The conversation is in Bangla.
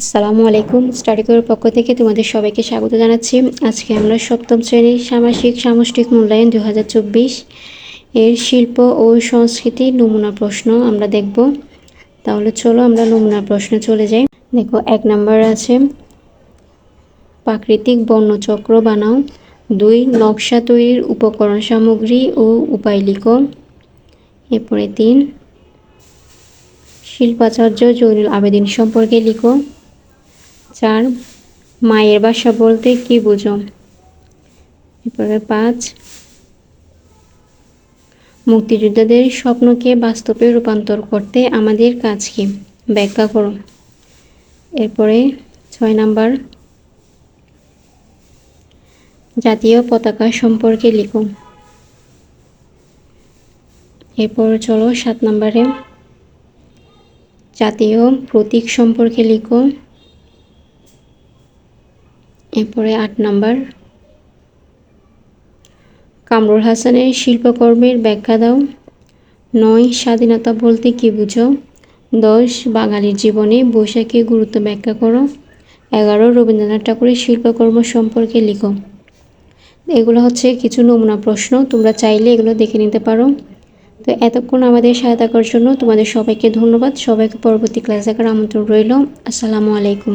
আসসালামু আলাইকুম। স্টাডি করার পক্ষ থেকে তোমাদের সবাইকে স্বাগত জানাচ্ছি। আজকে আমরা সপ্তম শ্রেণির সামাসিক সামষ্টিক মূল্যায়ন দু হাজার চব্বিশ এর শিল্প ও সংস্কৃতি নমুনা প্রশ্ন আমরা দেখব। তাহলে চলো আমরা নমুনা প্রশ্নে চলে যাই। দেখো, এক নাম্বার আছে, প্রাকৃতিক বর্ণচক্র বানাও। দুই, নকশা তৈরির উপকরণ সামগ্রী ও উপায় লিখো। এরপরে তিন, শিল্পাচার্য জৈনুল আবেদিন সম্পর্কে লিখো। চার, মায়ের বাসা বলতে কি বুঝো? এরপরে পাঁচ, মুক্তিযোদ্ধাদের স্বপ্নকে বাস্তবে রূপান্তর করতে আমাদের কাজ কি? ব্যাখ্যা করো। এরপরে ছয় নাম্বার, জাতীয় পতাকা সম্পর্কে লিখো। এরপর চলো সাত নম্বরে, জাতীয় প্রতীক সম্পর্কে লিখো। এরপরে আট নাম্বার। কামরুল হাসানের শিল্পকর্মের ব্যাখ্যা দাও। নয়, স্বাধীনতা বলতে কী বুঝো? দশ, বাঙালির জীবনে বৈশাখীর গুরুত্ব ব্যাখ্যা করো। এগারো, রবীন্দ্রনাথ ঠাকুরের শিল্পকর্ম সম্পর্কে লিখো। এগুলো হচ্ছে কিছু নমুনা প্রশ্ন, তোমরা চাইলে এগুলো দেখে নিতে পারো। তো এতক্ষণ আমাদের সহায়তা করার জন্য তোমাদের সবাইকে ধন্যবাদ। সবাইকে পরবর্তী ক্লাস দেখার আমন্ত্রণ রইল। আসসালামু আলাইকুম।